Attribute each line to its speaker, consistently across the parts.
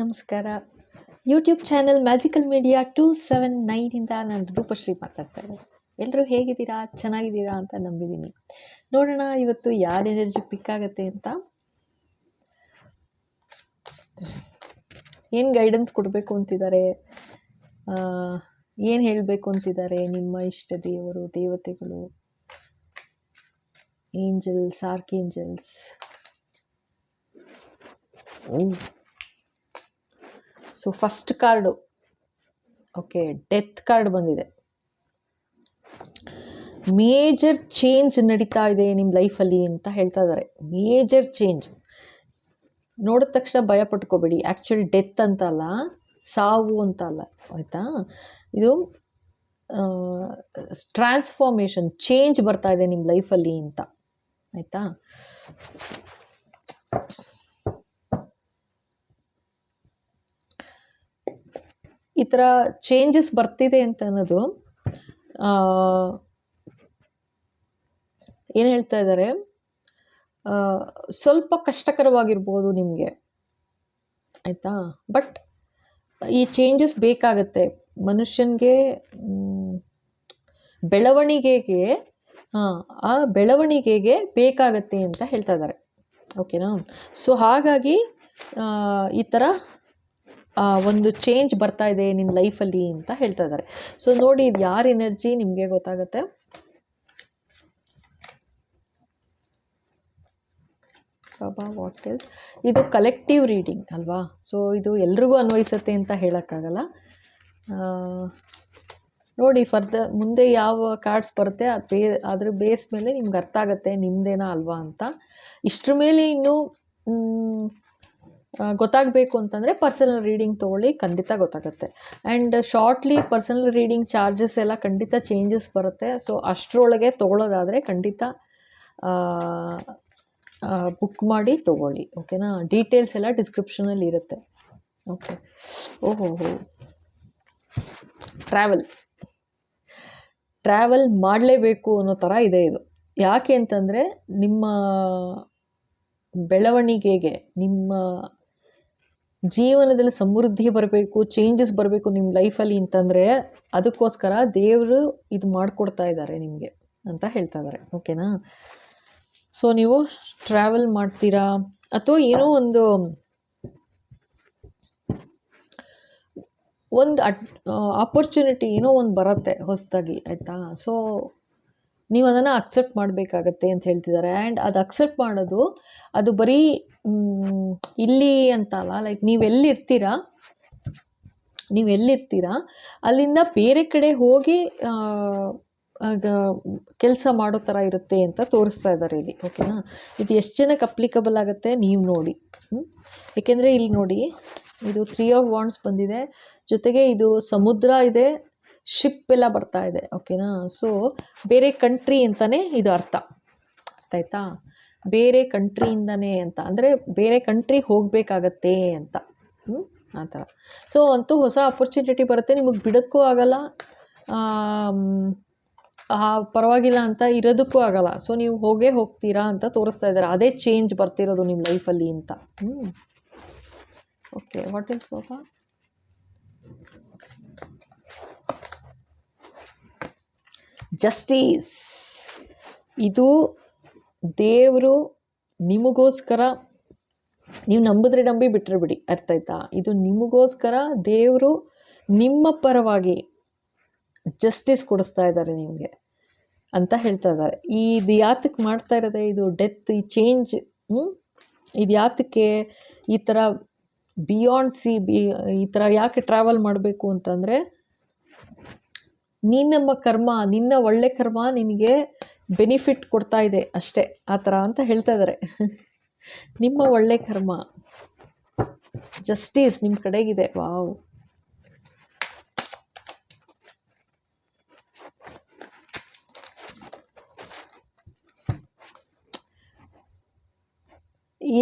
Speaker 1: ನಮಸ್ಕಾರ. YouTube channel magical media two seven ನೈನಿಂದ ನಾನು ರೂಪಶ್ರೀ ಮಾತಾಡ್ತಾ ಇದ್ದೀನಿ ಎಲ್ಲರೂ ಹೇಗಿದ್ದೀರಾ? ಚೆನ್ನಾಗಿದ್ದೀರಾ ಅಂತ ನಂಬಿದ್ದೀನಿ. ನೋಡೋಣ, ಇವತ್ತು ಯಾರ ಎನರ್ಜಿ ಪಿಕ್ ಆಗುತ್ತೆ ಅಂತ. ಏನು ಗೈಡೆನ್ಸ್ ಕೊಡಬೇಕು ಅಂತಿದ್ದಾರೆ? ಏನು ಹೇಳಬೇಕು ಅಂತಿದ್ದಾರೆ ನಿಮ್ಮ ಇಷ್ಟ ದೇವರು, ದೇವತೆಗಳು? Angels archangels oh so first card okay death card ಬಂದಿದೆ. ಮೇಜರ್ ಚೇಂಜ್ ನಡೀತಾ ಇದೆ ನಿಮ್ಮ ಲೈಫಲ್ಲಿ ಅಂತ ಹೇಳ್ತಾ ಇದ್ದಾರೆ ಮೇಜರ್ ಚೇಂಜ್ ನೋಡಿದ ತಕ್ಷಣ ಭಯ ಪಟ್ಕೋಬೇಡಿ. ಆ್ಯಕ್ಚುಲಿ ಡೆತ್ ಅಂತ ಅಲ್ಲ, ಸಾವು ಅಂತ ಅಲ್ಲ. ಆಯಿತಾ? ಇದು ಟ್ರಾನ್ಸ್ಫಾರ್ಮೇಷನ್ ಚೇಂಜ್ ಬರ್ತಾ ಇದೆ ನಿಮ್ಮ ಲೈಫಲ್ಲಿ ಅಂತ. ಆಯಿತಾ? ಈ ಥರ ಚೇಂಜಸ್ ಬರ್ತಿದೆ ಅಂತ ಅನ್ನೋದು ಏನು ಹೇಳ್ತಾ ಇದ್ದಾರೆ? ಸ್ವಲ್ಪ ಕಷ್ಟಕರವಾಗಿರ್ಬೋದು ನಿಮಗೆ. ಆಯಿತಾ? ಬಟ್ ಈ ಚೇಂಜಸ್ ಬೇಕಾಗತ್ತೆ. ಮನುಷ್ಯನಿಗೆ ಬೆಳವಣಿಗೆಗೆ, ಹಾಂ, ಆ ಬೆಳವಣಿಗೆಗೆ ಬೇಕಾಗತ್ತೆ ಅಂತ ಹೇಳ್ತಾ ಇದ್ದಾರೆ. ಓಕೆನಾ ಸೊ ಹಾಗಾಗಿ ಈ ಥರ ಒಂದು ಚೇಂಜ್ ಬರ್ತಾ ಇದೆ ನಿಮ್ಮ ಲೈಫಲ್ಲಿ ಅಂತ ಹೇಳ್ತಾ ಇದ್ದಾರೆ. ಸೊ ನೋಡಿ ಇದು ಯಾರ ಎನರ್ಜಿ ನಿಮಗೆ ಗೊತ್ತಾಗುತ್ತೆ? ವಾಟ್ ಇಸ್ ಇದು ಕಲೆಕ್ಟಿವ್ ರೀಡಿಂಗ್ ಅಲ್ವಾ? ಸೊ ಇದು ಎಲ್ರಿಗೂ ಅನ್ವಯಿಸುತ್ತೆ ಅಂತ ಹೇಳೋಕ್ಕಾಗಲ್ಲ. ನೋಡಿ ಫರ್ದರ್ ಮುಂದೆ ಯಾವ ಕಾರ್ಡ್ಸ್ ಬರುತ್ತೆ, ಅದು ಬೇ, ಅದ್ರ ಬೇಸ್ ಮೇಲೆ ನಿಮ್ಗೆ ಅರ್ಥ ಆಗುತ್ತೆ ನಿಮ್ಮದೇನಾ ಅಲ್ವಾ ಅಂತ. ಇಷ್ಟ್ರ ಮೇಲೆ ಇನ್ನೂ ಗೊತ್ತಾಗಬೇಕು ಅಂತಂದರೆ ಪರ್ಸನಲ್ ರೀಡಿಂಗ್ ತೊಗೊಳ್ಳಿ, ಖಂಡಿತ ಗೊತ್ತಾಗುತ್ತೆ. And shortly personal reading charges ಎಲ್ಲ ಖಂಡಿತ ಚೇಂಜಸ್ ಬರುತ್ತೆ. ಸೊ ಅಷ್ಟರೊಳಗೆ ತೊಗೊಳ್ಳೋದಾದರೆ ಖಂಡಿತ ಬುಕ್ ಮಾಡಿ ತೊಗೊಳ್ಳಿ. ಓಕೆನಾ ಡೀಟೇಲ್ಸ್ ಎಲ್ಲ ಡಿಸ್ಕ್ರಿಪ್ಷನಲ್ಲಿ ಇರುತ್ತೆ. ಓಕೆ ಓಹೋ ಟ್ರಾವೆಲ್ ಟ್ರಾವೆಲ್ ಮಾಡಲೇಬೇಕು ಅನ್ನೋ ಥರ ಇದೆ ಇದು. ಯಾಕೆ ಅಂತಂದರೆ ನಿಮ್ಮ ಬೆಳವಣಿಗೆಗೆ, ನಿಮ್ಮ ಜೀವನದಲ್ಲಿ ಸಮೃದ್ಧಿ ಬರಬೇಕು ಚೇಂಜಸ್ ಬರಬೇಕು ನಿಮ್ಮ ಲೈಫಲ್ಲಿ ಅಂತಂದರೆ ಅದಕ್ಕೋಸ್ಕರ ದೇವರು ಇದು ಮಾಡಿಕೊಡ್ತಾ ಇದ್ದಾರೆ ನಿಮಗೆ ಅಂತ ಹೇಳ್ತಾ ಇದ್ದಾರೆ ಓಕೆನಾ ಸೊ ನೀವು ಟ್ರಾವೆಲ್ ಮಾಡ್ತೀರಾ? ಅಥವಾ ಏನೋ ಒಂದು ಒಂದು ಅಟ್ ಆಪರ್ಚುನಿಟಿ ಏನೋ ಒಂದು ಬರುತ್ತೆ ಹೊಸದಾಗಿ, ಆಯಿತಾ? ಸೊ ನೀವು ಅದನ್ನು ಅಕ್ಸೆಪ್ಟ್ ಮಾಡಬೇಕಾಗತ್ತೆ ಅಂತ ಹೇಳ್ತಿದ್ದಾರೆ ಆ್ಯಂಡ್ ಅದು ಅಕ್ಸೆಪ್ಟ್ ಮಾಡೋದು ಅದು ಬರೀ ಇಲ್ಲಿ ಅಂತ ಅಲ್ಲ ಲೈಕ್ ನೀವು ನೀವೆಲ್ಲಿರ್ತೀರ ನೀವು ಎಲ್ಲಿರ್ತೀರಾ, ಅಲ್ಲಿಂದ ಬೇರೆ ಕಡೆ ಹೋಗಿ ಕೆಲಸ ಮಾಡೋ ಥರ ಇರುತ್ತೆ ಅಂತ ತೋರಿಸ್ತಾ ಇದ್ದಾರೆ ಇಲ್ಲಿ ಓಕೆನಾ ಇದು ಎಷ್ಟು ಜನಕ್ಕೆ ಅಪ್ಲಿಕಬಲ್ ಆಗುತ್ತೆ ನೀವು ನೋಡಿ ಏಕೆಂದರೆ ಇಲ್ಲಿ ನೋಡಿ, ಇದು ತ್ರೀ ಆಫ್ ವಾಂಡ್ಸ್ ಬಂದಿದೆ. ಜೊತೆಗೆ ಇದು ಸಮುದ್ರ ಇದೆ ಶಿಪ್ ಎಲ್ಲ ಬರ್ತಾ ಇದೆ ಓಕೆನಾ ಸೊ ಬೇರೆ ಕಂಟ್ರಿ ಅಂತಲೇ ಇದು ಅರ್ಥ. ಅರ್ಥ ಆಯ್ತಾ? ಬೇರೆ ಕಂಟ್ರಿಯಿಂದನೇ ಅಂತ. ಅಂದರೆ ಬೇರೆ ಕಂಟ್ರಿಗೆ ಹೋಗಬೇಕಾಗತ್ತೆ ಅಂತ. ಹ್ಞೂ ಆ ಥರ. ಸೊ ಅಂತೂ ಹೊಸ ಅಪರ್ಚುನಿಟಿ ಬರುತ್ತೆ. ನಿಮಗೆ ಬಿಡೋಕ್ಕೂ ಆಗಲ್ಲ. ಪರವಾಗಿಲ್ಲ ಅಂತ ಇರೋದಕ್ಕೂ ಆಗಲ್ಲ. ಸೊ ನೀವು ಹೋಗೇ ಹೋಗ್ತೀರಾ ಅಂತ ತೋರಿಸ್ತಾ ಇದ್ದಾರೆ. ಅದೇ ಚೇಂಜ್ ಬರ್ತಿರೋದು ನಿಮ್ಮ ಲೈಫಲ್ಲಿ ಅಂತ. ಹ್ಞೂ ಓಕೆ ವಾಟ್ ಈಸ್ ಬಾಬಾ ಜಸ್ಟೀಸ್. ಇದು ದೇವರು ನಿಮಗೋಸ್ಕರ, ನೀವು ನಂಬಿದ್ರೆ ನಂಬಿ ಬಿಟ್ಟರೆ ಬಿಡಿ, ಅರ್ಥ ಆಯ್ತಾ? ಇದು ನಿಮಗೋಸ್ಕರ ದೇವರು ನಿಮ್ಮ ಪರವಾಗಿ ಜಸ್ಟಿಸ್ ಕೊಡಿಸ್ತಾ ಇದ್ದಾರೆ ನಿಮಗೆ ಅಂತ ಹೇಳ್ತಾ ಇದ್ದಾರೆ. ಇದು ಯಾತಕ್ಕೆ ಮಾಡ್ತಾ ಇರೋದೆ? ಇದು ಡೆತ್, ಈ ಚೇಂಜ್ ಹ್ಞೂ ಇದು ಯಾತಕ್ಕೆ ಈ ಥರ ಬಿಯಾಂಡ್ ಸಿ ಬಿ ಈ ಥರ ಯಾಕೆ ಟ್ರಾವೆಲ್ ಮಾಡಬೇಕು ಅಂತಂದರೆ ನಿನ್ನಮ್ಮ ಕರ್ಮ, ನಿನ್ನ ಒಳ್ಳೆ ಕರ್ಮ ನಿನಗೆ ಬೆನಿಫಿಟ್ ಕೊಡ್ತಾ ಇದೆ ಅಷ್ಟೇ. ಆ ಥರ ಅಂತ ಹೇಳ್ತಾ ಇದ್ದಾರೆ ನಿಮ್ಮ ಒಳ್ಳೆ ಕರ್ಮ. ಜಸ್ಟಿಸ್ ನಿಮ್ಮ ಕಡೆಗಿದೆ. ವಾವ್.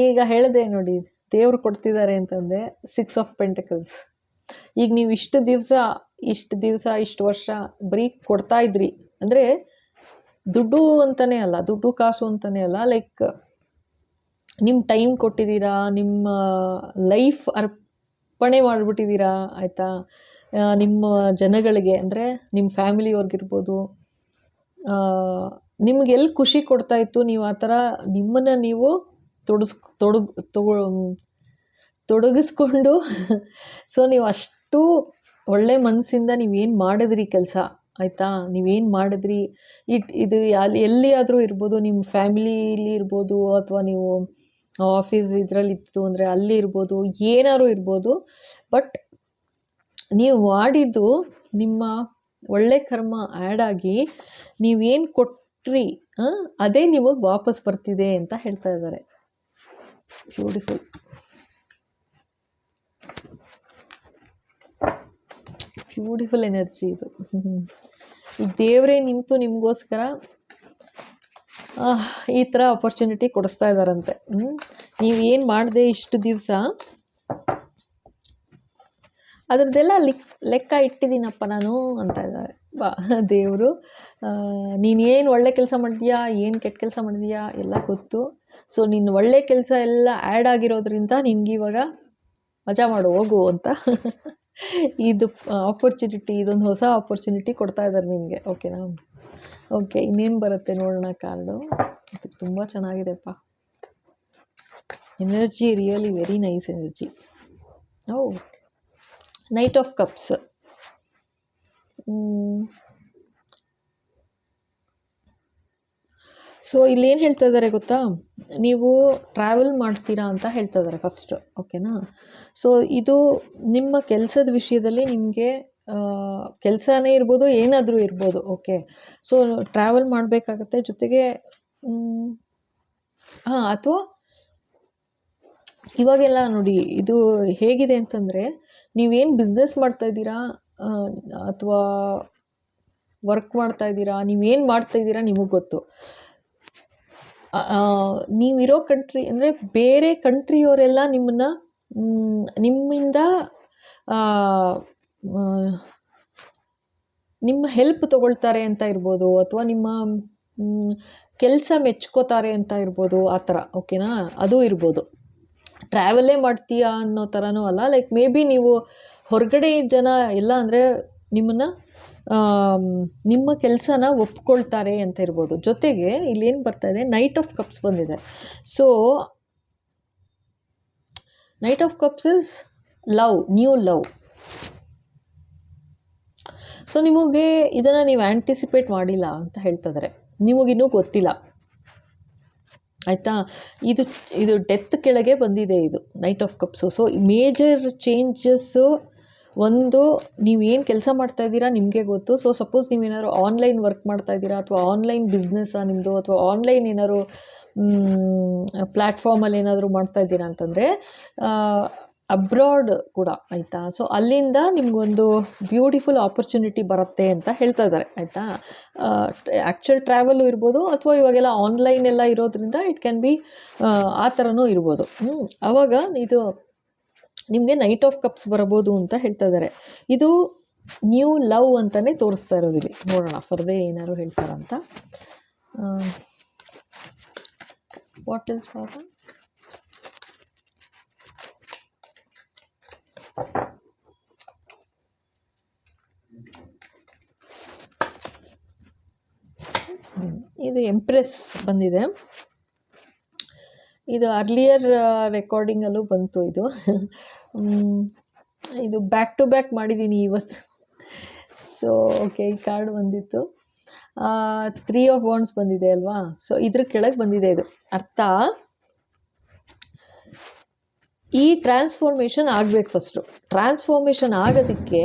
Speaker 1: ಈಗ ಹೇಳಿದೆ ನೋಡಿ, ದೇವರು ಕೊಡ್ತಿದ್ದಾರೆ ಅಂತಂದರೆ ಸಿಕ್ಸ್ ಆಫ್ ಪೆಂಟಿಕಲ್ಸ್ ಈಗ ನೀವು ಇಷ್ಟು ದಿವಸ ಇಷ್ಟು ದಿವಸ, ಇಷ್ಟು ವರ್ಷ ಬರೀ ಕೊಡ್ತಾ ಇದ್ರಿ. ಅಂದರೆ ದುಡ್ಡು ಅಂತಲೇ ಅಲ್ಲ, ದುಡ್ಡು ಕಾಸು ಅಂತಲೇ ಅಲ್ಲ ಲೈಕ್ ನಿಮ್ಮ ಟೈಮ್ ಕೊಟ್ಟಿದ್ದೀರಾ, ನಿಮ್ಮ ಲೈಫ್ ಅರ್ ಅರ್ಪಣೆ ಮಾಡಿಬಿಟ್ಟಿದ್ದೀರಾ, ಆಯಿತಾ? ನಿಮ್ಮ ಜನಗಳಿಗೆ, ಅಂದರೆ ನಿಮ್ಮ ಫ್ಯಾಮಿಲಿಯವ್ರಿಗಿರ್ಬೋದು ನಿಮ್ಗೆ ಎಲ್ಲಿ ಖುಷಿ ಕೊಡ್ತಾ ಇತ್ತು ನೀವು ಆ ಥರ ನಿಮ್ಮನ್ನು ನೀವು ತೊಡಸ್ ತೊಡಗ್, ತೊಗೊ, ತೊಡಗಿಸ್ಕೊಂಡು ಸೊ ನೀವು ಅಷ್ಟು ಒಳ್ಳೆ ಮನಸ್ಸಿಂದ ನೀವೇನು ಮಾಡಿದ್ರಿ ಕೆಲಸ? ಆಯಿತಾ? ನೀವೇನು ಮಾಡಿದ್ರಿ? ಇಟ್, ಇದು ಅಲ್ಲಿ ಎಲ್ಲಿಯಾದರೂ ಇರ್ಬೋದು ನಿಮ್ಮ ಫ್ಯಾಮಿಲೀಲಿ ಇರ್ಬೋದು, ಅಥವಾ ನೀವು ಆಫೀಸ್ ಇದರಲ್ಲಿ ಇತ್ತು ಅಂದರೆ ಅಲ್ಲಿ ಇರ್ಬೋದು, ಏನಾದ್ರು ಇರ್ಬೋದು, ಬಟ್ ನೀವು ಮಾಡಿದ್ದು ನಿಮ್ಮ ಒಳ್ಳೆ ಕರ್ಮ ಆ್ಯಡ್ ಆಗಿ ನೀವೇನು ಕೊಟ್ರಿ ಅದೇ ನಿಮಗೆ ವಾಪಸ್ ಬರ್ತಿದೆ ಅಂತ ಹೇಳ್ತಾ ಇದ್ದಾರೆ. ಬ್ಯೂಟಿಫುಲ್ ಬ್ಯೂಟಿಫುಲ್ ಎನರ್ಜಿ ಇದು. ದೇವರೇ ನಿಂತು ನಿಮಗೋಸ್ಕರ ಈ ಥರ ಅಪರ್ಚುನಿಟಿ ಕೊಡಿಸ್ತಾ ಇದ್ದಾರಂತೆ ನೀವು ಏನು ಮಾಡಿದೆ ಇಷ್ಟು ದಿವಸ, ಅದರದ್ದೆಲ್ಲ ಲಿಕ್, ಲೆಕ್ಕ ಇಟ್ಟಿದ್ದೀನಪ್ಪ ನಾನು ಅಂತ ಇದ್ದಾರೆ. ಬಾ, ದೇವರು ನೀನೇನು ಒಳ್ಳೆ ಕೆಲಸ ಮಾಡಿದ್ಯಾ, ಏನು ಕೆಟ್ಟ ಕೆಲಸ ಮಾಡಿದ್ಯಾ, ಎಲ್ಲ ಗೊತ್ತು. ಸೊ ನಿನ್ನ ಒಳ್ಳೆ ಕೆಲಸ ಎಲ್ಲ ಆ್ಯಡ್ ಆಗಿರೋದ್ರಿಂದ ನಿನಗೆ ಇವಾಗ ಮಜಾ ಮಾಡು, ಹೋಗು ಅಂತ. ಇದು ಆಪರ್ಚುನಿಟಿ ಇದೊಂದು ಹೊಸ ಆಪರ್ಚುನಿಟಿ ಕೊಡ್ತಾ ಇದ್ದಾರೆ ನಿಮಗೆ. ಓಕೆನಾ ಓಕೆ ಇನ್ನೇನು ಬರುತ್ತೆ ನೋಡೋಣ ಕಾರ್ಡು. ಇದು ತುಂಬ ಚೆನ್ನಾಗಿದೆಪ್ಪ. Energy really very nice energy oh knight of cups so ಏನು ಹೇಳ್ತಾ ಇದ್ದಾರೆ ಗೊತ್ತಾ? ನೀವು ಟ್ರಾವೆಲ್ ಮಾಡ್ತೀರಾ ಅಂತ ಹೇಳ್ತಾ ಇದ್ದಾರೆ ಫಸ್ಟ್ ಓಕೆನಾ ಸೊ ಇದು ನಿಮ್ಮ ಕೆಲಸದ ವಿಷಯದಲ್ಲಿ ನಿಮಗೆ ಕೆಲಸನೇ ಇರ್ಬೋದು, ಏನಾದರೂ ಇರ್ಬೋದು ಓಕೆ ಸೊ ಟ್ರಾವೆಲ್ ಮಾಡಬೇಕಾಗತ್ತೆ, ಜೊತೆಗೆ ಹಾಂ, ಅಥವಾ, ಇವಾಗೆಲ್ಲ ನೋಡಿ, ಇದು ಹೇಗಿದೆ ಅಂತಂದರೆ, ನೀವೇನು ಬಿಸ್ನೆಸ್ ಮಾಡ್ತಾ ಇದ್ದೀರಾ ಅಥವಾ ವರ್ಕ್ ಮಾಡ್ತಾ ಇದ್ದೀರಾ ನೀವೇನು ಮಾಡ್ತಾ ಇದ್ದೀರಾ ನಿಮಗೆ ಗೊತ್ತು. ನೀವಿರೋ ಕಂಟ್ರಿ ಅಂದರೆ ಬೇರೆ ಕಂಟ್ರಿಯವರೆಲ್ಲ ನಿಮ್ಮನ್ನ ನಿಮ್ಮಿಂದ ನಿಮ್ಮ ಹೆಲ್ಪ್ ತಗೊಳ್ತಾರೆ ಅಂತ ಇರ್ಬೋದು, ಅಥವಾ ನಿಮ್ಮ ಕೆಲಸ ಮೆಚ್ಕೋತಾರೆ ಅಂತ ಇರ್ಬೋದು, ಆ ಥರ ಓಕೆನಾ ಅದು ಇರ್ಬೋದು. ಟ್ರಾವೆಲ್ಲೇ ಮಾಡ್ತೀಯಾ ಅನ್ನೋ ಥರನೂ ಅಲ್ಲ ಲೈಕ್ ಮೇ ಬಿ ನೀವು ಹೊರಗಡೆ ಜನ ಎಲ್ಲ ಅಂದರೆ ನಿಮ್ಮನ್ನು ನಿಮ್ಮ ಕೆಲಸನ ಒಪ್ಕೊಳ್ತಾರೆ ಅಂತ ಇರ್ಬೋದು. ಜೊತೆಗೆ ಇಲ್ಲೇನು ಬರ್ತಾ ಇದೆ ನೈಟ್ ಆಫ್ ಕಪ್ಸ್ ಬಂದಿದೆ. So knight of cups is love new love so ನಿಮಗೆ ಇದನ್ನು ನೀವು ಆ್ಯಂಟಿಸಿಪೇಟ್ ಮಾಡಿಲ್ಲ ಅಂತ ಹೇಳ್ತಾ ಇದ್ದಾರೆ ನಿಮಗಿನ್ನೂ ಗೊತ್ತಿಲ್ಲ. ಆಯಿತಾ? ಇದು ಇದು ಡೆತ್ ಕೆಳಗೆ ಬಂದಿದೆ ಇದು knight of cups so major changes ಒಂದು, ನೀವು ಏನು ಕೆಲಸ ಮಾಡ್ತಾ ಇದ್ದೀರಾ ನಿಮಗೆ ಗೊತ್ತು. ಸೊ ಸಪೋಸ್ ನೀವೇನಾದ್ರು ಆನ್ಲೈನ್ ವರ್ಕ್ ಮಾಡ್ತಾ ಇದ್ದೀರಾ ಅಥವಾ ಆನ್ಲೈನ್ ಬಿಸ್ನೆಸ್ಸಾ ನಿಮ್ಮದು ಅಥವಾ ಆನ್ಲೈನ್ ಏನಾದ್ರು ಪ್ಲ್ಯಾಟ್ಫಾರ್ಮಲ್ಲಿ ಏನಾದರೂ ಮಾಡ್ತಾ ಇದ್ದೀರಾ ಅಂತಂದರೆ ಅಬ್ರಾಡ್ ಕೂಡ ಆಯಿತಾ? ಸೊ ಅಲ್ಲಿಂದ ನಿಮಗೊಂದು ಬ್ಯೂಟಿಫುಲ್ ಆಪರ್ಚುನಿಟಿ ಬರುತ್ತೆ ಅಂತ ಹೇಳ್ತಾ ಇದ್ದಾರೆ, ಆಯಿತಾ? ಆ್ಯಕ್ಚುಲ್ ಟ್ರಾವೆಲು ಇರ್ಬೋದು ಅಥವಾ ಇವಾಗೆಲ್ಲ ಆನ್ಲೈನ್ ಎಲ್ಲ ಇರೋದ್ರಿಂದ ಇಟ್ ಕ್ಯಾನ್ ಬಿ ಆ ಥರನೂ ಇರ್ಬೋದು. ಹ್ಞೂ ಆವಾಗ ಇದು ನಿಮಗೆ ನೈಟ್ ಆಫ್ ಕಪ್ಸ್ ಬರಬಹುದು ಅಂತ ಹೇಳ್ತಾ ಇದ್ದಾರೆ ಇದು ನ್ಯೂ ಲವ್ ಅಂತಲೇ ತೋರಿಸ್ತಾ ಇರೋದು ಇಲ್ಲಿ. ನೋಡೋಣ ಫರ್ದರ್ ಏನಾದ್ರು ಹೇಳ್ತಾರಂತ ವಾಟ್ ಇಸ್ ಫಾರ್ ಇದು ಎಂಪ್ರೆಸ್ ಬಂದಿದೆ. ಇದು ಅರ್ಲಿಯರ್ ರೆಕಾರ್ಡಿಂಗಲ್ಲೂ ಬಂತು ಇದು. ಇದು ಬ್ಯಾಕ್ ಟು ಬ್ಯಾಕ್ ಮಾಡಿದ್ದೀನಿ ಇವತ್ತು. ಸೊ ಓಕೆ ಈ ಕಾರ್ಡ್ ಬಂದಿತ್ತು. ತ್ರೀ ಆಫ್ ಬಾಂಡ್ಸ್ ಬಂದಿದೆ ಅಲ್ವಾ? ಸೊ ಇದ್ರ ಕೆಳಗೆ ಬಂದಿದೆ ಇದು. ಅರ್ಥ? ಈ ಟ್ರಾನ್ಸ್ಫಾರ್ಮೇಷನ್ ಆಗಬೇಕು ಫಸ್ಟು ಟ್ರಾನ್ಸ್ಫಾರ್ಮೇಷನ್ ಆಗೋದಕ್ಕೆ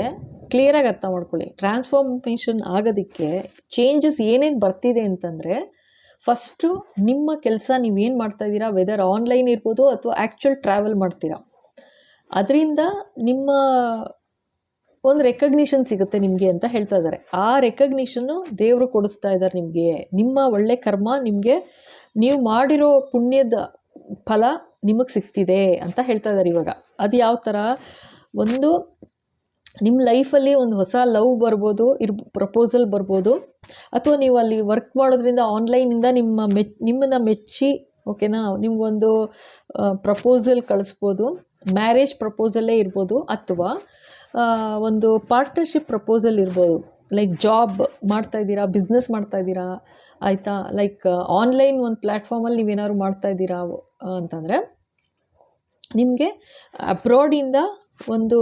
Speaker 1: ಕ್ಲಿಯರಾಗಿ ಅರ್ಥ ಮಾಡ್ಕೊಳ್ಳಿ. ಟ್ರಾನ್ಸ್ಫಾರ್ಮೇಷನ್ ಆಗೋದಕ್ಕೆ ಚೇಂಜಸ್ ಏನೇನು ಬರ್ತಿದೆ ಅಂತಂದರೆ ಫಸ್ಟು ನಿಮ್ಮ ಕೆಲಸ ನೀವೇನು ಮಾಡ್ತಾ ಇದ್ದೀರಾ? ವೆದರ್ ಆನ್ಲೈನ್ ಇರ್ಬೋದು ಅಥವಾ ಆ್ಯಕ್ಚುಯಲ್ ಟ್ರಾವೆಲ್ ಮಾಡ್ತೀರಾ? ಅದರಿಂದ ನಿಮ್ಮ ಒಂದು ರೆಕಗ್ನಿಷನ್ ಸಿಗುತ್ತೆ ನಿಮಗೆ ಅಂತ ಹೇಳ್ತಾ ಇದ್ದಾರೆ. ಆ ರೆಕಗ್ನಿಷನ್ನು ದೇವರು ಕೊಡಿಸ್ತಾ ಇದ್ದಾರೆ ನಿಮಗೆ. ನಿಮ್ಮ ಒಳ್ಳೆ ಕರ್ಮ ನಿಮಗೆ ನೀವು ಮಾಡಿರೋ ಪುಣ್ಯದ ಫಲ ನಿಮಗೆ ಸಿಗ್ತಿದೆ ಅಂತ ಹೇಳ್ತಾ ಇದ್ದಾರೆ ಇವಾಗ. ಅದು ಯಾವ ಥರ ಒಂದು ನಿಮ್ಮ ಲೈಫಲ್ಲಿ ಒಂದು ಹೊಸ ಲವ್ ಬರ್ಬೋದು, ಇರ್ ಪ್ರಪೋಸಲ್ ಬರ್ಬೋದು, ಅಥವಾ ನೀವು ಅಲ್ಲಿ ವರ್ಕ್ ಮಾಡೋದ್ರಿಂದ ಆನ್ಲೈನಿಂದ ನಿಮ್ಮ ಮೆಚ್, ನಿಮ್ಮನ್ನು ಮೆಚ್ಚಿ, ಓಕೆನಾ, ನಿಮಗೊಂದು ಪ್ರಪೋಸಲ್ ಕಳಿಸ್ಬೋದು, ಮ್ಯಾರೇಜ್ ಪ್ರಪೋಸಲ್ಲೇ ಇರ್ಬೋದು, ಅಥವಾ ಒಂದು ಪಾರ್ಟ್ನರ್ಶಿಪ್ ಪ್ರಪೋಸಲ್ ಇರ್ಬೋದು. ಲೈಕ್ ಜಾಬ್ ಮಾಡ್ತಾ ಇದ್ದೀರಾ, ಬಿಸ್ನೆಸ್ ಮಾಡ್ತಾ ಇದ್ದೀರಾ, ಆಯಿತಾ? ಲೈಕ್ ಆನ್ಲೈನ್ ಒಂದು ಪ್ಲ್ಯಾಟ್ಫಾರ್ಮಲ್ಲಿ ನೀವೇನಾದ್ರು ಮಾಡ್ತಾ ಇದ್ದೀರಾ ಅಂತಂದರೆ, ನಿಮಗೆ ಅಬ್ರಾಡಿಂದ ಒಂದು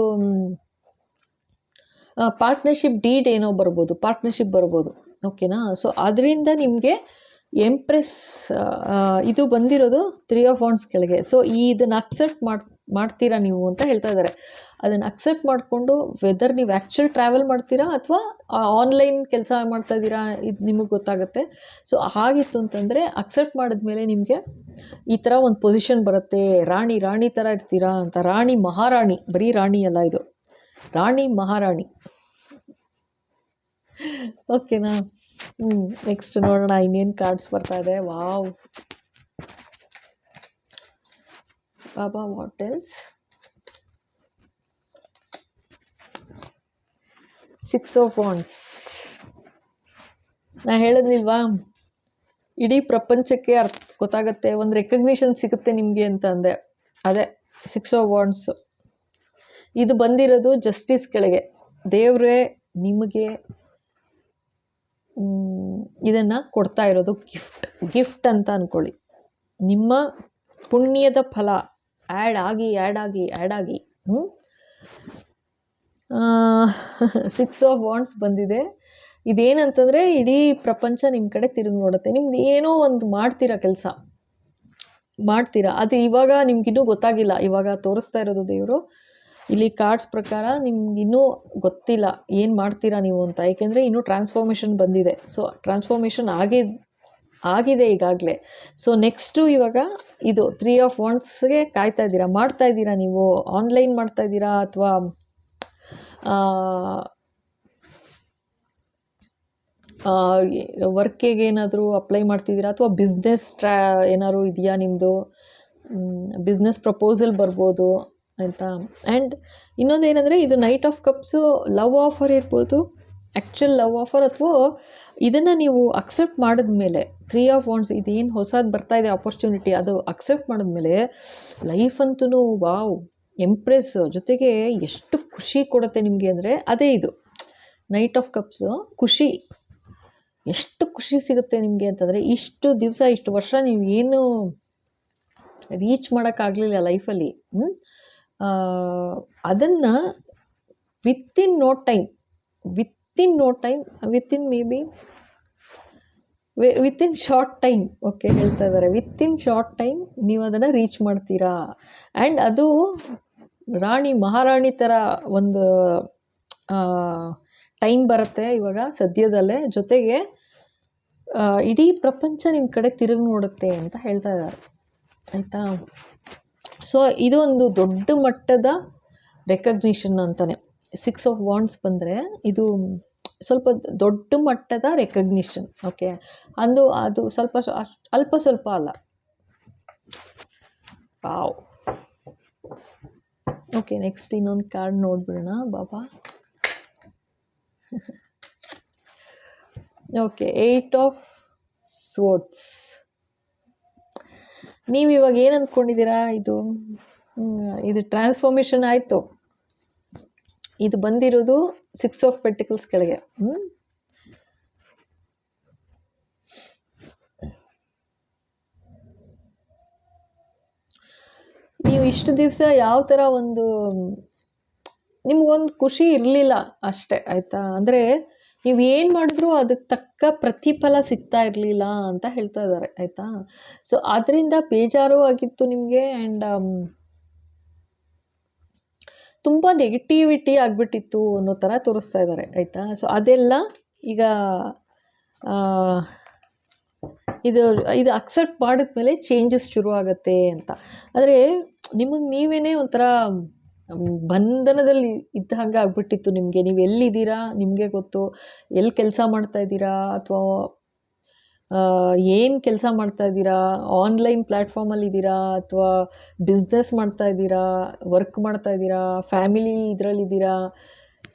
Speaker 1: ಪಾರ್ಟ್ನರ್ಶಿಪ್ ಡೀಡ್ ಏನೋ ಬರ್ಬೋದು ಪಾರ್ಟ್ನರ್ಶಿಪ್ ಬರ್ಬೋದು ಓಕೆನಾ ಸೊ ಅದರಿಂದ ನಿಮಗೆ ಎಂಪ್ರೆಸ್ ಇದು ಬಂದಿರೋದು ತ್ರೀ ಆಫ್ ವಾಂಡ್ಸ್ ಕೆಳಗೆ. ಸೊ ಈ ಇದನ್ನು ಅಕ್ಸೆಪ್ಟ್ ಮಾಡಿ, ಮಾಡ್ತೀರಾ ನೀವು ಅಂತ ಹೇಳ್ತಾ ಇದ್ದಾರೆ ಅದನ್ನು ಅಕ್ಸೆಪ್ಟ್ ಮಾಡಿಕೊಂಡು ವೆದರ್ ನೀವು ಆ್ಯಕ್ಚುಲ್ ಟ್ರಾವೆಲ್ ಮಾಡ್ತೀರಾ ಅಥವಾ ಆನ್ಲೈನ್ ಕೆಲಸ ಮಾಡ್ತಾ ಇದ್ದೀರಾ, ಇದು ನಿಮಗೆ ಗೊತ್ತಾಗುತ್ತೆ. ಸೊ ಹಾಗಿತ್ತು ಅಂತಂದರೆ ಅಕ್ಸೆಪ್ಟ್ ಮಾಡಿದ್ಮೇಲೆ ನಿಮಗೆ ಈ ಥರ ಒಂದು ಪೊಸಿಷನ್ ಬರುತ್ತೆ. ರಾಣಿ ರಾಣಿ ಥರ ಇರ್ತೀರಾ ಅಂತ. ರಾಣಿ, ಮಹಾರಾಣಿ, ಬರೀ ರಾಣಿ ಅಲ್ಲ ಇದು. ರಾಣಿ ಮಹಾರಾಣಿ. ಓಕೆನಾ ಹ್ಞೂ ನೆಕ್ಸ್ಟ್ ನೋಡೋಣ, ಇನ್ನೇನು ಕಾರ್ಡ್ಸ್ ಬರ್ತಾ ಇದೆ. Wow Baba what else six of wands ನಾ ಹೇಳಿದ್ಲಿಲ್ವಾ ಇಡೀ ಪ್ರಪಂಚಕ್ಕೆ ಅರ್ಥ ಗೊತ್ತಾಗುತ್ತೆ, ಒಂದು ರೆಕಗ್ನಿಷನ್ ಸಿಗುತ್ತೆ ನಿಮಗೆ ಅಂತ ಅಂದೆ. ಅದೇ ಸಿಕ್ಸ್ ಆಫ್ ವಾಂಡ್ಸು ಇದು ಬಂದಿರೋದು ಜಸ್ಟಿಸ್ ಕೆಳಗೆ. ದೇವರೇ ನಿಮಗೆ ಇದನ್ನು ಕೊಡ್ತಾ ಇರೋದು ಗಿಫ್ಟ್ ಗಿಫ್ಟ್ ಅಂತ ಅಂದ್ಕೊಳ್ಳಿ ನಿಮ್ಮ ಪುಣ್ಯದ ಫಲ ಆ್ಯಡ್ ಆಗಿ ಆ್ಯಡ್ ಆಗಿ ಆ್ಯಡ್ ಆಗಿ ಸಿಕ್ಸ್ ಆಫ್ ವಾಂಡ್ಸ್ ಬಂದಿದೆ. ಇದೇನಂತಂದರೆ ಇಡೀ ಪ್ರಪಂಚ ನಿಮ್ಮ ಕಡೆ ತಿರುಗಿ ನೋಡುತ್ತೆ. ನಿಮ್ದು ಏನೋ ಒಂದು ಮಾಡ್ತೀರಾ ಕೆಲಸ. ಮಾಡ್ತೀರಾ. ಅದು ಇವಾಗ ನಿಮ್ಗಿನ್ನೂ ಗೊತ್ತಾಗಿಲ್ಲ. ಇವಾಗ ತೋರಿಸ್ತಾ ಇರೋದು ದೇವರು. ಇಲ್ಲಿ ಕಾರ್ಡ್ಸ್ ಪ್ರಕಾರ ನಿಮ್ಗೆ ಇನ್ನೂ ಗೊತ್ತಿಲ್ಲ ಏನು ಮಾಡ್ತೀರಾ ನೀವು ಅಂತ. ಏಕೆಂದರೆ ಇನ್ನೂ ಟ್ರಾನ್ಸ್ಫಾರ್ಮೇಷನ್ ಬಂದಿದೆ. ಸೊ ಟ್ರಾನ್ಸ್ಫಾರ್ಮೇಷನ್ ಆಗಿ, ಆಗಿದೆ ಈಗಾಗಲೇ. ಸೊ ನೆಕ್ಸ್ಟು ಇವಾಗ ಇದು ತ್ರೀ ಆಫ್ ಒನ್ಸ್ಗೆ ಕಾಯ್ತಾ ಇದ್ದೀರಾ? ಮಾಡ್ತಾ ಇದ್ದೀರಾ ನೀವು? ಆನ್ಲೈನ್ ಮಾಡ್ತಾ ಇದ್ದೀರಾ ಅಥವಾ ವರ್ಕಿಗೆ ಏನಾದರೂ ಅಪ್ಲೈ ಮಾಡ್ತಿದ್ದೀರಾ? ಅಥವಾ ಬಿಸ್ನೆಸ್ ಟ್ರಾ ಏನಾದ್ರು ಇದೆಯಾ ನಿಮ್ಮದು ಬಿಸ್ನೆಸ್ ಪ್ರಪೋಸಲ್ ಬರ್ಬೋದು. ಆಯಿತಾ? ಆ್ಯಂಡ್ ಇನ್ನೊಂದು ಏನಂದರೆ, ಇದು knight of cups love offer ಇರ್ಬೋದು. ಆ್ಯಕ್ಚುಲ್ ಲವ್ ಆಫರ್ ಅಥವಾ ಇದನ್ನು ನೀವು ಅಕ್ಸೆಪ್ಟ್ ಮಾಡಿದ ಮೇಲೆ ತ್ರೀ ಆಫ್ ವಾಂಡ್ಸ್ ಇದೇನು ಹೊಸದು ಬರ್ತಾ ಇದೆ ಆಪರ್ಚುನಿಟಿ ಅದು ಅಕ್ಸೆಪ್ಟ್ ಮಾಡಿದ್ಮೇಲೆ ಲೈಫ್ ಅಂತೂ ವಾವ್ ಎಂಪ್ರೆಸ್ ಜೊತೆಗೆ ಎಷ್ಟು ಖುಷಿ ಕೊಡುತ್ತೆ ನಿಮಗೆ ಅಂದರೆ, ಅದೇ ಇದು. ನೈಟ್ ಆಫ್ ಕಪ್ಸು ಖುಷಿ. ಎಷ್ಟು ಖುಷಿ ಸಿಗುತ್ತೆ ನಿಮಗೆ ಅಂತಂದರೆ, ಇಷ್ಟು ದಿವಸ, ಇಷ್ಟು ವರ್ಷ ನೀವು ಏನು ರೀಚ್ ಮಾಡೋಕ್ಕಾಗಲಿಲ್ಲ ಲೈಫಲ್ಲಿ ಅದನ್ನು within no time within no time within maybe within short time okay ಹೇಳ್ತಾ ಇದ್ದಾರೆ. ವಿತಿನ್ ಶಾರ್ಟ್ ಟೈಮ್ ನೀವು ಅದನ್ನು ರೀಚ್ ಮಾಡ್ತೀರಾ? ಆ್ಯಂಡ್ ಅದು ರಾಣಿ, ಮಹಾರಾಣಿ ಥರ ಒಂದು ಟೈಮ್ ಬರುತ್ತೆ ಇವಾಗ ಸದ್ಯದಲ್ಲೇ. ಜೊತೆಗೆ ಇಡೀ ಪ್ರಪಂಚ ನಿಮ್ಮ ಕಡೆ ತಿರುಗಿ ನೋಡುತ್ತೆ ಅಂತ ಹೇಳ್ತಾ ಇದ್ದಾರೆ. ಆಯಿತಾ? ಸೊ ಇದೊಂದು ದೊಡ್ಡ ಮಟ್ಟದ ರೆಕಗ್ನಿಷನ್ ಅಂತಲೇ ಸಿಕ್ಸ್ ಆಫ್ ವಾಂಡ್ಸ್ ಬಂದರೆ ಇದು ಸ್ವಲ್ಪ ದೊಡ್ಡ ಮಟ್ಟದ ರೆಕಗ್ನಿಷನ್ ಓಕೆ ಅಂದು ಅದು ಸ್ವಲ್ಪ ಅಲ್ಪ ಸ್ವಲ್ಪ ಅಲ್ಲ. ಪಾವ್ ಓಕೆ ನೆಕ್ಸ್ಟ್ ಇನ್ನೊಂದು ಕಾರ್ಡ್ ನೋಡ್ಬಿಡೋಣ, ಬಾಬಾ. ಓಕೆ ಏಯ್ಟ್ ಆಫ್ ಸ್ವೋರ್ಡ್ಸ್ ನೀವು ಇವಾಗ ಏನು ಅಂದ್ಕೊಂಡಿದ್ದೀರಾ ಇದು ಇದು ಟ್ರಾನ್ಸ್ಫಾರ್ಮೇಷನ್ ಆಯಿತು. ಇದು ಬಂದಿರೋದು ಸಿಕ್ಸ್ ಆಫ್ ಪೆಟಿಕಲ್ಸ್ ಕೆಳಗೆ. ನೀವು ಇಷ್ಟು ದಿವಸ ಯಾವ ಥರ ಒಂದು, ನಿಮ್ಗೊಂದು ಖುಷಿ ಇರಲಿಲ್ಲ ಅಷ್ಟೇ, ಆಯಿತಾ? ಅಂದರೆ ನೀವು ಏನು ಮಾಡಿದ್ರೂ ಅದಕ್ಕೆ ತಕ್ಕ ಪ್ರತಿಫಲ ಸಿಗ್ತಾ ಇರಲಿಲ್ಲ ಅಂತ ಹೇಳ್ತಾ ಇದ್ದಾರೆ ಆಯಿತಾ? ಸೊ ಅದರಿಂದ ಬೇಜಾರು ಆಗಿತ್ತು ನಿಮಗೆ ಆ್ಯಂಡ್ ತುಂಬ ನೆಗೆಟಿವಿಟಿ ಆಗಿಬಿಟ್ಟಿತ್ತು ಅನ್ನೋ ಥರ ತೋರಿಸ್ತಾ ಇದ್ದಾರೆ ಆಯಿತಾ? ಸೊ ಅದೆಲ್ಲ ಈಗ ಇದು ಇದು ಅಕ್ಸೆಪ್ಟ್ ಮಾಡಿದ್ಮೇಲೆ ಚೇಂಜಸ್ ಶುರು ಆಗುತ್ತೆ ಅಂತ. ಆದರೆ, ನಿಮಗೆ ನೀವೇ ಒಂಥರ ಬಂಧನದಲ್ಲಿ ಇದ್ದ ಹಾಗೆ ಆಗಿಬಿಟ್ಟಿತ್ತು ನಿಮಗೆ. ನೀವು ಎಲ್ಲಿದ್ದೀರಾ? ನಿಮಗೆ ಗೊತ್ತು. ಎಲ್ಲಿ ಕೆಲಸ ಮಾಡ್ತಾ ಇದ್ದೀರಾ? ಅಥವಾ ಏನು ಕೆಲಸ ಮಾಡ್ತಾ ಇದ್ದೀರಾ? ಆನ್ಲೈನ್ ಪ್ಲ್ಯಾಟ್ಫಾರ್ಮಲ್ಲಿ ಇದ್ದೀರಾ? ಅಥವಾ, ಬಿಸ್ನೆಸ್ ಮಾಡ್ತಾ ಇದ್ದೀರಾ? ವರ್ಕ್ ಮಾಡ್ತಾ ಇದ್ದೀರಾ? ಫ್ಯಾಮಿಲಿ ಇದರಲ್ಲಿದ್ದೀರಾ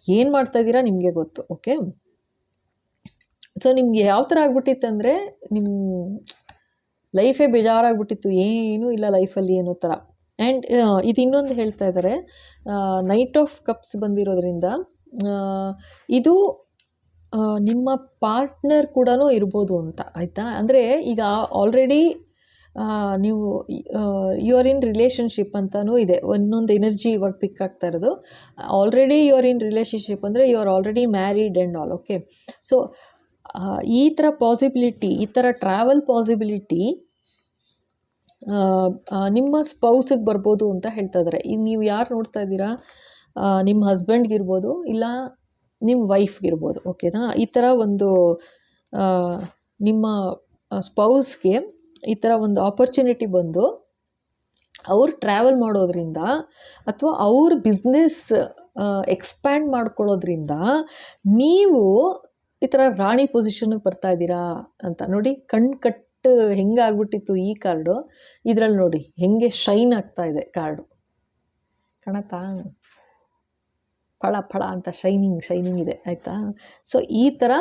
Speaker 1: ಏನು ಮಾಡ್ತಾ ಇದ್ದೀರಾ ನಿಮಗೆ ಗೊತ್ತು, ಓಕೆ? ಸೊ, ನಿಮ್ಗೆ ಯಾವ ಥರ ಆಗ್ಬಿಟ್ಟಿತ್ತು ಅಂದರೆ, ನಿಮ್ಮ ಲೈಫೇ ಬೇಜಾರಾಗ್ಬಿಟ್ಟಿತ್ತು. ಏನೂ ಇಲ್ಲ ಲೈಫಲ್ಲಿ ಏನೋ ಥರ. ಆ್ಯಂಡ್ ಇದು ಇನ್ನೊಂದು ಹೇಳ್ತಾ ಇದ್ದಾರೆ ನೈಟ್ ಆಫ್ ಕಪ್ಸ್ ಬಂದಿರೋದ್ರಿಂದ ಇದು ನಿಮ್ಮ ಪಾರ್ಟ್ನರ್ ಕೂಡ ಇರ್ಬೋದು ಅಂತ, ಆಯಿತಾ? ಅಂದರೆ ಈಗ ಆಲ್ರೆಡಿ ನೀವು ಯು ಆರ್ ಇನ್ ರಿಲೇಷನ್ಶಿಪ್ ಅಂತಲೂ ಇದೆ. ಒಂದೊಂದು ಎನರ್ಜಿ ಇವಾಗ ಪಿಕ್ ಆಗ್ತಾ ಇರೋದು. Already you are in relationship ಅಂದರೆ you are already married and all okay so ಈ ಥರ ಪಾಸಿಬಿಲಿಟಿ ಈ ಥರ ಟ್ರಾವೆಲ್ ಪಾಸಿಬಿಲಿಟಿ ನಿಮ್ಮ ಸ್ಪೌಸಿಗೆ ಬರ್ಬೋದು ಅಂತ ಹೇಳ್ತಾ ಇದ್ದಾರೆ ಈಗ ನೀವು ಯಾರು ನೋಡ್ತಾ ಇದ್ದೀರಾ? ನಿಮ್ಮ ಹಸ್ಬೆಂಡ್ಗಿರ್ಬೋದು ಇಲ್ಲ ನಿಮ್ಮ ವೈಫ್ಗಿರ್ಬೋದು ಓಕೆನಾ ಈ ಥರ ಒಂದು ನಿಮ್ಮ ಸ್ಪೌಸ್ಗೆ ಈ ಥರ ಒಂದು ಆಪರ್ಚುನಿಟಿ ಬಂದು ಅವ್ರು ಟ್ರಾವೆಲ್ ಮಾಡೋದ್ರಿಂದ ಅಥವಾ ಅವ್ರ ಬಿಸ್ನೆಸ್ ಎಕ್ಸ್ಪ್ಯಾಂಡ್ ಮಾಡ್ಕೊಳ್ಳೋದ್ರಿಂದ ನೀವು ಈ ಥರ ರಾಣಿ ಪೊಸಿಷನ್ಗೆ ಬರ್ತಾ ಇದ್ದೀರಾ ಅಂತ ನೋಡಿ ಕಣ್ಣು ಕಟ್ಟು ಹೆಂಗಾಗ್ಬಿಟ್ಟಿತ್ತು ಈ ಕಾರ್ಡು ಇದರಲ್ಲಿ ನೋಡಿ, ಹೆಂಗೆ ಶೈನ್ ಆಗ್ತಾ ಇದೆ ಕಾರ್ಡು ಕಾಣತ್ತಾ? ಫಳ ಫಳ ಅಂತ ಶೈನಿಂಗ್ ಶೈನಿಂಗ್ ಇದೆ, ಆಯಿತಾ? ಸೊ ಈ ಥರ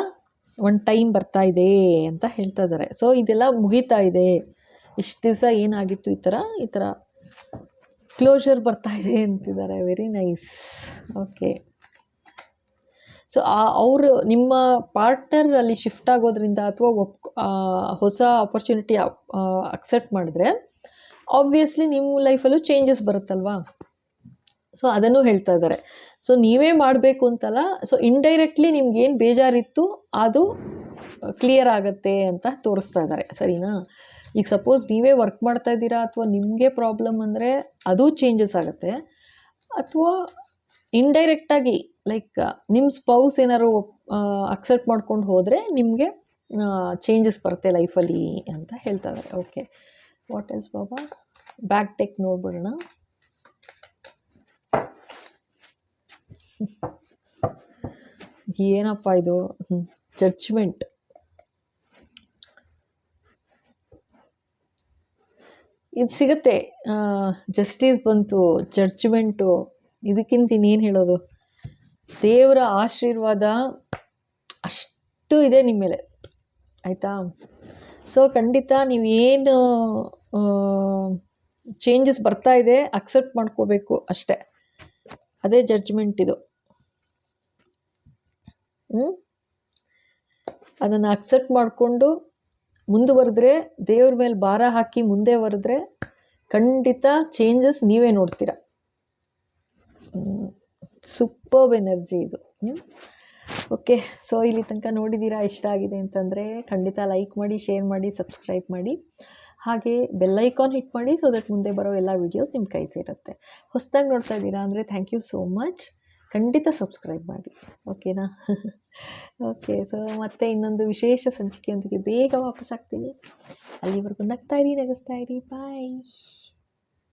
Speaker 1: ಒಂದು ಟೈಮ್ ಬರ್ತಾ ಇದೆ ಅಂತ ಹೇಳ್ತಾ ಇದ್ದಾರೆ. ಸೊ ಇದೆಲ್ಲ ಮುಗೀತಾ ಇದೆ. ಇಷ್ಟು ದಿವಸ ಏನಾಗಿತ್ತು ಈ ಥರ ಈ ಥರ ಕ್ಲೋಷರ್ ಬರ್ತಾ ಇದೆ ಅಂತಿದ್ದಾರೆ. ವೆರಿ ನೈಸ್ ಓಕೆ ಸೊ ಆ ಅವರು ನಿಮ್ಮ ಪಾರ್ಟ್ನರ್ ಅಲ್ಲಿ ಶಿಫ್ಟ್ ಆಗೋದ್ರಿಂದ ಅಥವಾ ಒಪ್ ಹೊಸ ಆಪರ್ಚುನಿಟಿ ಅಕ್ಸೆಪ್ಟ್ ಮಾಡಿದ್ರೆ ಆಬ್ವಿಯಸ್ಲಿ ನಿಮ್ಮ ಲೈಫಲ್ಲೂ ಚೇಂಜಸ್ ಬರುತ್ತಲ್ವಾ? ಸೊ ಅದನ್ನು ಹೇಳ್ತಾ ಇದ್ದಾರೆ. ಸೊ ನೀವೇ ಮಾಡಬೇಕು ಅಂತಲ್ಲ ಸೊ ಇಂಡೈರೆಕ್ಟ್ಲಿ ನಿಮ್ಗೆ ಏನು ಬೇಜಾರಿತ್ತು, ಅದು ಕ್ಲಿಯರ್ ಆಗುತ್ತೆ ಅಂತ ತೋರಿಸ್ತಾ ಇದ್ದಾರೆ. ಸರಿನಾ? ಈಗ ಸಪೋಸ್ ನೀವೇ ವರ್ಕ್ ಮಾಡ್ತಾ ಇದ್ದೀರಾ, ಅಥವಾ ನಿಮಗೆ ಪ್ರಾಬ್ಲಮ್ ಅಂದರೆ ಅದು ಚೇಂಜಸ್ ಆಗುತ್ತೆ, ಅಥವಾ ಇಂಡೈರೆಕ್ಟಾಗಿ ಲೈಕ್ ನಿಮ್ಮ ಸ್ಪೌಸ್ ಏನಾದ್ರು ಅಕ್ಸೆಪ್ಟ್ ಮಾಡ್ಕೊಂಡು ಹೋದರೆ ನಿಮಗೆ ಚೇಂಜಸ್ ಬರುತ್ತೆ ಲೈಫಲ್ಲಿ ಅಂತ ಹೇಳ್ತಾರೆ. ಓಕೆ ವಾಟ್ ಇಸ್ ಬಾಬಾ? ಬ್ಯಾಕ್ ಟೆಕ್ ನೋಡ್ಬಿಡೋಣ. ಏನಪ್ಪ ಇದು? ಜಡ್ಜ್ಮೆಂಟ್ ಇದು ಸಿಗುತ್ತೆ. ಜಸ್ಟಿಸ್ ಬಂತು ಜಡ್ಜ್ಮೆಂಟು ಇದಕ್ಕಿಂತ ಇನ್ನೇನು ಹೇಳೋದು? ದೇವರ ಆಶೀರ್ವಾದ ಅಷ್ಟು ಇದೆ ನಿಮ್ಮ ಮೇಲೆ. ಆಯಿತಾ? ಸೊ ಖಂಡಿತ ನೀವೇನು ಚೇಂಜಸ್ ಬರ್ತಾ ಇದೆ ಅಕ್ಸೆಪ್ಟ್ ಮಾಡ್ಕೋಬೇಕು ಅಷ್ಟೇ. ಅದೇ ಜಡ್ಜ್ಮೆಂಟ್ ಇದು. ಹ್ಞೂ ಅದನ್ನು ಅಕ್ಸೆಪ್ಟ್ ಮಾಡಿಕೊಂಡು ಮುಂದುವರೆದ್ರೆ, ದೇವ್ರ ಮೇಲೆ ಭಾರ ಹಾಕಿ ಮುಂದೆ ಬರೆದ್ರೆ ಖಂಡಿತ ಚೇಂಜಸ್ ನೀವೇ ನೋಡ್ತೀರ. ಸೂಪರ್ಬ್ ಎನರ್ಜಿ ಇದು. ಓಕೆ ಸೊ ಇಲ್ಲಿ ತನಕ ನೋಡಿದ್ದೀರಾ ಇಷ್ಟ ಆಗಿದೆ ಅಂತಂದರೆ ಖಂಡಿತ ಲೈಕ್ ಮಾಡಿ ಶೇರ್ ಮಾಡಿ ಸಬ್ಸ್ಕ್ರೈಬ್ ಮಾಡಿ. ಹಾಗೆ ಬೆಲ್ ಐಕಾನ್ ಹಿಟ್ ಮಾಡಿ ಸೊ ದಟ್ ಮುಂದೆ ಬರೋ ಎಲ್ಲ ವೀಡಿಯೋಸ್ ನಿಮ್ಮ ಕೈ ಸೇರುತ್ತೆ. ಹೊಸದಾಗಿ ನೋಡ್ತಾ ಇದ್ದೀರಾ ಅಂದರೆ ಥ್ಯಾಂಕ್ ಯು ಸೋ ಮಚ್ ಖಂಡಿತ ಸಬ್ಸ್ಕ್ರೈಬ್ ಮಾಡಿ. ಓಕೆನಾ ಓಕೆ ಸೊ ಮತ್ತೆ ಇನ್ನೊಂದು ವಿಶೇಷ ಸಂಚಿಕೆಯೊಂದಿಗೆ ಬೇಗ ವಾಪಸ್ ಆಗ್ತೀನಿ. ಅಲ್ಲಿವರೆಗೂ ನಗ್ತಾ ಇರಿ, ನಗಿಸ್ತಾ ಇರಿ ಬಾಯ್